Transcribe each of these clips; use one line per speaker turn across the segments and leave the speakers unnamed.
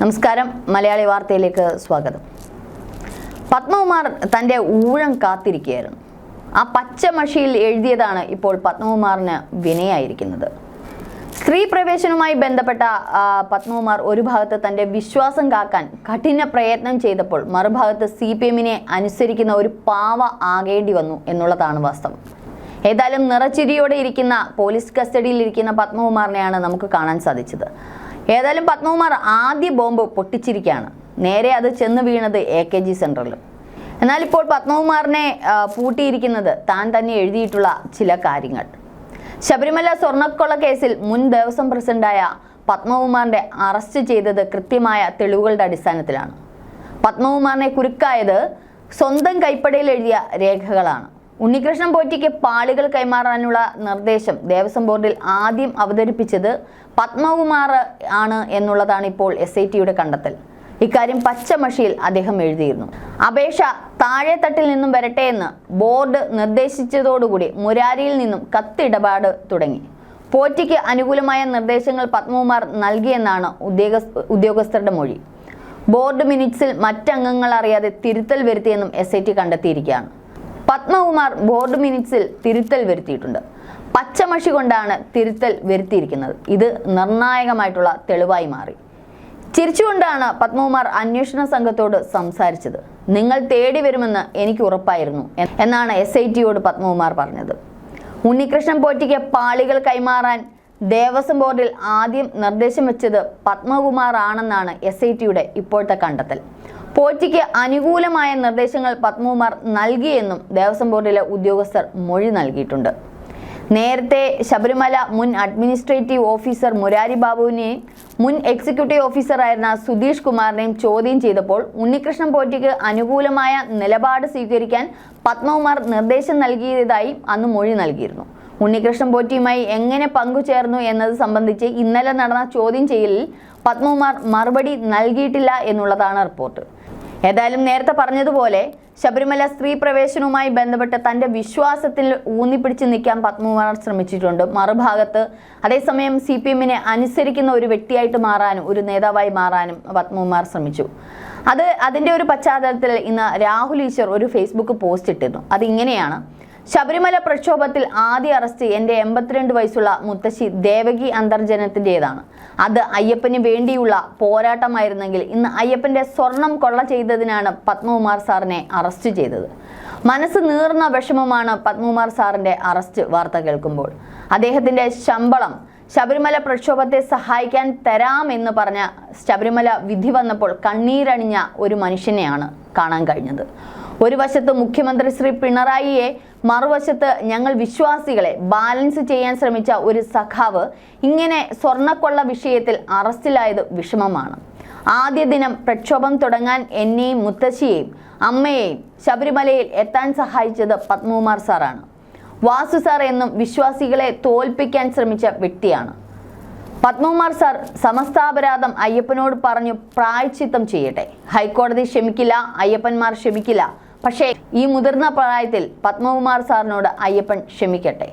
നമസ്കാരം. മലയാളി വാർത്തയിലേക്ക് സ്വാഗതം. പത്മകുമാർ തന്റെ ഊഴം കാത്തിരിക്കുകയായിരുന്നു. ആ പച്ച മഷിയിൽ എഴുതിയതാണ് ഇപ്പോൾ പത്മകുമാറിന് വിനയായിരിക്കുന്നത്. സ്ത്രീ പ്രവേശനവുമായി ബന്ധപ്പെട്ട പത്മകുമാർ ഒരു ഭാഗത്ത് തന്റെ വിശ്വാസം കാക്കാൻ കഠിന പ്രയത്നം ചെയ്തപ്പോൾ മറുഭാഗത്ത് സി പി എമ്മിനെ അനുസരിക്കുന്ന ഒരു പാവ ആകേണ്ടി വന്നു എന്നുള്ളതാണ് വാസ്തവം. ഏതായാലും നിറച്ചിരിയോടെ ഇരിക്കുന്ന പോലീസ് കസ്റ്റഡിയിൽ ഇരിക്കുന്ന പത്മകുമാറിനെയാണ് നമുക്ക് കാണാൻ സാധിച്ചത്. ഏതായാലും പത്മകുമാർ ആദ്യ ബോംബ് പൊട്ടിച്ചിരിക്കുകയാണ്. നേരെ അത് ചെന്ന് വീണത് എ കെ ജി സെന്ററിൽ എന്നാൽ ഇപ്പോൾ പത്മകുമാറിനെ പൂട്ടിയിരിക്കുന്നത് താൻ തന്നെ എഴുതിയിട്ടുള്ള ചില കാര്യങ്ങൾ. ശബരിമല സ്വർണക്കൊള്ള കേസിൽ മുൻ ദേവസ്വം പ്രസിഡന്റായ പത്മകുമാറിന്റെ അറസ്റ്റ് ചെയ്തത് കൃത്യമായ തെളിവുകളുടെ അടിസ്ഥാനത്തിലാണ്. പത്മകുമാറിനെ കുരുക്കായത് സ്വന്തം കൈപ്പടയിൽ എഴുതിയ രേഖകളാണ്. ഉണ്ണികൃഷ്ണൻ പോറ്റിക്ക് പാളികൾ കൈമാറാനുള്ള നിർദ്ദേശം ദേവസ്വം ബോർഡിൽ ആദ്യം അവതരിപ്പിച്ചത് പത്മകുമാർ ആണ് എന്നുള്ളതാണ് ഇപ്പോൾ എസ് ഐ ടിയുടെ കണ്ടെത്തൽ. ഇക്കാര്യം പച്ചമഷിയിൽ അദ്ദേഹം എഴുതിയിരുന്നു. അപേക്ഷ താഴെ തട്ടിൽ നിന്നും വരട്ടെ എന്ന് ബോർഡ് നിർദ്ദേശിച്ചതോടുകൂടി മുരാരിയിൽ നിന്നും കത്തിടപാട് തുടങ്ങി. പോറ്റിക്ക് അനുകൂലമായ നിർദ്ദേശങ്ങൾ പത്മകുമാർ നൽകിയെന്നാണ് ഉദ്യോഗസ്ഥ ഉദ്യോഗസ്ഥരുടെ മൊഴി. ബോർഡ് മിനിറ്റ്സിൽ മറ്റംഗങ്ങൾ അറിയാതെ തിരുത്തൽ വരുത്തിയെന്നും എസ് ഐ ടി കണ്ടെത്തിയിരിക്കുകയാണ്. പത്മകുമാർ ബോർഡ് മിനിറ്റ്സിൽ തിരുത്തൽ വരുത്തിയിട്ടുണ്ട്. പച്ചമഷി കൊണ്ടാണ് തിരുത്തൽ വരുത്തിയിരിക്കുന്നത്. ഇത് നിർണായകമായിട്ടുള്ള തെളിവായി മാറി. ചിരിച്ചുകൊണ്ടാണ് പത്മകുമാർ അന്വേഷണ സംഘത്തോട് സംസാരിച്ചത്. നിങ്ങൾ തേടി വരുമെന്ന് എനിക്ക് ഉറപ്പായിരുന്നു എന്നാണ് എസ് ഐ ടിയോട് പത്മകുമാർ പറഞ്ഞത്. ഉണ്ണികൃഷ്ണൻ പോറ്റിക്ക് പാളികൾ കൈമാറാൻ ദേവസ്വം ബോർഡിൽ ആദ്യം നിർദ്ദേശം വെച്ചത് പത്മകുമാർ ആണെന്നാണ് എസ് ഐ ടിയുടെ ഇപ്പോഴത്തെ കണ്ടെത്തൽ. പോറ്റിക്ക് അനുകൂലമായ നിർദ്ദേശങ്ങൾ പത്മകുമാർ നൽകിയെന്നും ദേവസ്വം ബോർഡിലെ ഉദ്യോഗസ്ഥർ മൊഴി നൽകിയിട്ടുണ്ട്. നേരത്തെ ശബരിമല മുൻ അഡ്മിനിസ്ട്രേറ്റീവ് ഓഫീസർ മുരാരി ബാബുവിനെയും മുൻ എക്സിക്യൂട്ടീവ് ഓഫീസറായിരുന്ന സുധീഷ് കുമാറിനെയും ചോദ്യം ചെയ്തപ്പോൾ ഉണ്ണികൃഷ്ണൻ പോറ്റിക്ക് അനുകൂലമായ നിലപാട് സ്വീകരിക്കാൻ പത്മകുമാർ നിർദ്ദേശം നൽകിയതായി അന്ന് മൊഴി നൽകിയിരുന്നു. ഉണ്ണികൃഷ്ണൻ പോറ്റിയുമായി എങ്ങനെ പങ്കുചേർന്നു എന്നത് സംബന്ധിച്ച് ഇന്നലെ നടന്ന ചോദ്യം ചെയ്യലിൽ പത്മകുമാർ മറുപടി നൽകിയിട്ടില്ല എന്നുള്ളതാണ് റിപ്പോർട്ട്. ഏതായാലും നേരത്തെ പറഞ്ഞതുപോലെ ശബരിമല സ്ത്രീ പ്രവേശനവുമായി ബന്ധപ്പെട്ട് തന്റെ വിശ്വാസത്തിൽ ഊന്നിപ്പിടിച്ച് നിൽക്കാൻ പത്മകുമാർ ശ്രമിച്ചിട്ടുണ്ട്. മറുഭാഗത്ത് അതേസമയം സി പി എമ്മിനെ അനുസരിക്കുന്ന ഒരു വ്യക്തിയായിട്ട് മാറാനും ഒരു നേതാവായി മാറാനും പത്മകുമാർ ശ്രമിച്ചു. അത് അതിന്റെ ഒരു പശ്ചാത്തലത്തിൽ ഇന്ന് രാഹുൽ ഈശ്വർ ഒരു ഫേസ്ബുക്ക് പോസ്റ്റ് ഇട്ടിരുന്നു. അതിങ്ങനെയാണ് ശബരിമല പ്രക്ഷോഭത്തിൽ ആദ്യ അറസ്റ്റ് എന്റെ എൺപത്തിരണ്ട് വയസ്സുള്ള മുത്തശ്ശി ദേവകി അന്തർജനത്തിന്റെതാണ്. അത് അയ്യപ്പന് വേണ്ടിയുള്ള പോരാട്ടമായിരുന്നെങ്കിൽ ഇന്ന് അയ്യപ്പന്റെ സ്വർണം കൊള്ള ചെയ്തതിനാണ് പത്മകുമാർ സാറിനെ അറസ്റ്റ് ചെയ്തത്. മനസ്സ് നീർന്ന വിഷമമാണ് പത്മകുമാർ സാറിന്റെ അറസ്റ്റ് വാർത്ത കേൾക്കുമ്പോൾ. അദ്ദേഹത്തിന്റെ ശമ്പളം ശബരിമല പ്രക്ഷോഭത്തെ സഹായിക്കാൻ തരാമെന്ന് പറഞ്ഞ ശബരിമല വിധി വന്നപ്പോൾ കണ്ണീരണിഞ്ഞ ഒരു മനുഷ്യനെയാണ് കാണാൻ കഴിഞ്ഞത്. ഒരു വശത്ത് മുഖ്യമന്ത്രി ശ്രീ പിണറായിയെ മറുവശത്ത് ഞങ്ങൾ വിശ്വാസികളെ ബാലൻസ് ചെയ്യാൻ ശ്രമിച്ച ഒരു സഖാവ് ഇങ്ങനെ സ്വർണക്കൊള്ള വിഷയത്തിൽ അറസ്റ്റിലായത് വിഷമമാണ്. ആദ്യ ദിനം പ്രക്ഷോഭം തുടങ്ങാൻ എന്നെയും മുത്തശ്ശിയെയും അമ്മയെയും ശബരിമലയിൽ എത്താൻ സഹായിച്ചത് പത്മകുമാർ സാറാണ്. വാസു സാർ എന്നും വിശ്വാസികളെ തോൽപ്പിക്കാൻ ശ്രമിച്ച വ്യക്തിയാണ്. പത്മകുമാർ സാർ സമസ്താപരാധം അയ്യപ്പനോട് പറഞ്ഞു പ്രായച്ചിത്തം ചെയ്യട്ടെ. ഹൈക്കോടതി ക്ഷമിക്കില്ല അയ്യപ്പന്മാർ ക്ഷമിക്കില്ല പക്ഷേ ഈ മുതിർന്ന പ്രായത്തിൽ പത്മകുമാർ സാറിനോട് അയ്യപ്പൻ ക്ഷമിക്കട്ടെ.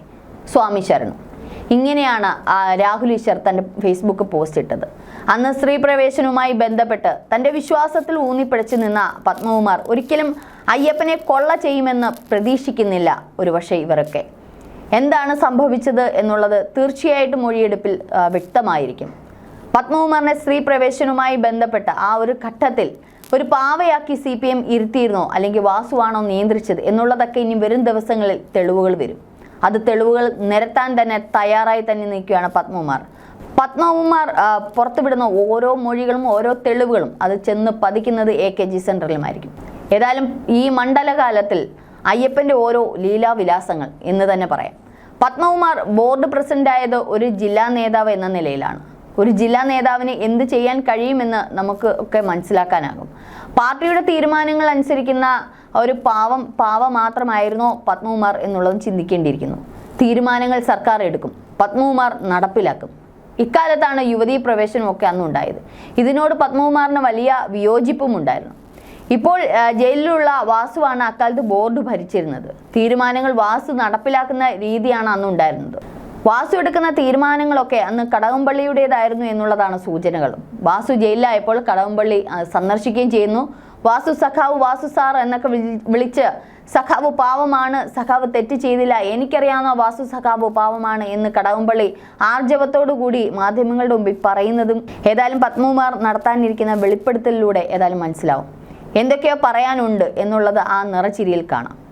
സ്വാമി ശരണം. ഇങ്ങനെയാണ് രാഹുൽ ഈശ്വർ തന്റെ ഫേസ്ബുക്ക് പോസ്റ്റ് ഇട്ടത്. അന്ന് സ്ത്രീ പ്രവേശനവുമായി ബന്ധപ്പെട്ട് തന്റെ വിശ്വാസത്തിൽ ഊന്നിപ്പിടിച്ചു നിന്ന പത്മകുമാർ ഒരിക്കലും അയ്യപ്പനെ കൊള്ള ചെയ്യുമെന്ന് പ്രതീക്ഷിക്കുന്നില്ല ഒരുപക്ഷെ ഇവരൊക്കെ. എന്താണ് സംഭവിച്ചത് എന്നുള്ളത് തീർച്ചയായിട്ടും മൊഴിയെടുപ്പിൽ വ്യക്തമായിരിക്കും. പത്മകുമാറിനെ സ്ത്രീ പ്രവേശനവുമായി ബന്ധപ്പെട്ട ആ ഒരു ഘട്ടത്തിൽ ഒരു പാവയാക്കി സി പി എം ഇരുത്തിയിരുന്നോ? അല്ലെങ്കിൽ വാസുവാണോ നിയന്ത്രിച്ചത്? എന്നുള്ളതൊക്കെ ഇനി വരും ദിവസങ്ങളിൽ തെളിവുകൾ വരും. അത് തെളിവുകൾ നിരത്താൻ തന്നെ തയ്യാറായി തന്നെ നിൽക്കുകയാണ് പത്മകുമാർ. പത്മകുമാർ പുറത്തുവിടുന്ന ഓരോ മൊഴികളും ഓരോ തെളിവുകളും അത് ചെന്ന് പതിക്കുന്നത് എ കെ ജി സെന്ററിലുമായിരിക്കും ഏതായാലും ഈ മണ്ഡലകാലത്തിൽ അയ്യപ്പന്റെ ഓരോ ലീലാവിലാസങ്ങൾ എന്ന് തന്നെ പറയാം. പത്മകുമാർ ബോർഡ് പ്രസിഡന്റായത് ഒരു ജില്ലാ നേതാവ് എന്ന നിലയിലാണ്. ഒരു ജില്ലാ നേതാവിന് എന്ത് ചെയ്യാൻ കഴിയുമെന്ന് നമുക്ക് ഒക്കെ മനസ്സിലാക്കാനാകും. പാർട്ടിയുടെ തീരുമാനങ്ങൾ അനുസരിക്കുന്ന ഒരു പാവം പാവ മാത്രമായിരുന്നോ പത്മകുമാർ എന്നുള്ളതും ചിന്തിക്കേണ്ടിയിരിക്കുന്നു. തീരുമാനങ്ങൾ സർക്കാർ എടുക്കും പത്മകുമാർ നടപ്പിലാക്കും. ഇക്കാലത്താണ് യുവതീ പ്രവേശനമൊക്കെ അന്നുണ്ടായത്. ഇതിനോട് പത്മകുമാറിന് വലിയ വിയോജിപ്പും ഉണ്ടായിരുന്നു. ഇപ്പോൾ ജയിലിലുള്ള വാസുവാണ് അക്കാലത്ത് ബോർഡ് ഭരിച്ചിരുന്നത്. തീരുമാനങ്ങൾ വാസു നടപ്പിലാക്കുന്ന രീതിയാണ് അന്നുണ്ടായിരുന്നത്. വാസു എടുക്കുന്ന തീരുമാനങ്ങളൊക്കെ അന്ന് കടകംപള്ളിയുടേതായിരുന്നു എന്നുള്ളതാണ് സൂചനകൾ. വാസു ജയിലിലായപ്പോൾ കടകംപള്ളി സന്ദർശിക്കുകയും ചെയ്യുന്നു. വാസു സഖാവ് വാസു സാർ എന്നൊക്കെ വിളി- വിളിച്ച് സഖാവ് പാവമാണ് സഖാവ് തെറ്റ് ചെയ്തില്ല എനിക്കറിയാവുന്ന വാസു സഖാവ് പാവമാണ് എന്ന് കടകംപള്ളി കൂടി മാധ്യമങ്ങളുടെ മുമ്പിൽ പറയുന്നതും ഏതായാലും പത്മകുമാർ നടത്താനിരിക്കുന്ന വെളിപ്പെടുത്തലിലൂടെ ഏതായാലും മനസ്സിലാവും. എന്തൊക്കെയോ പറയാനുണ്ട് എന്നുള്ളത് ആ നിറച്ചിരിയിൽ കാണാം.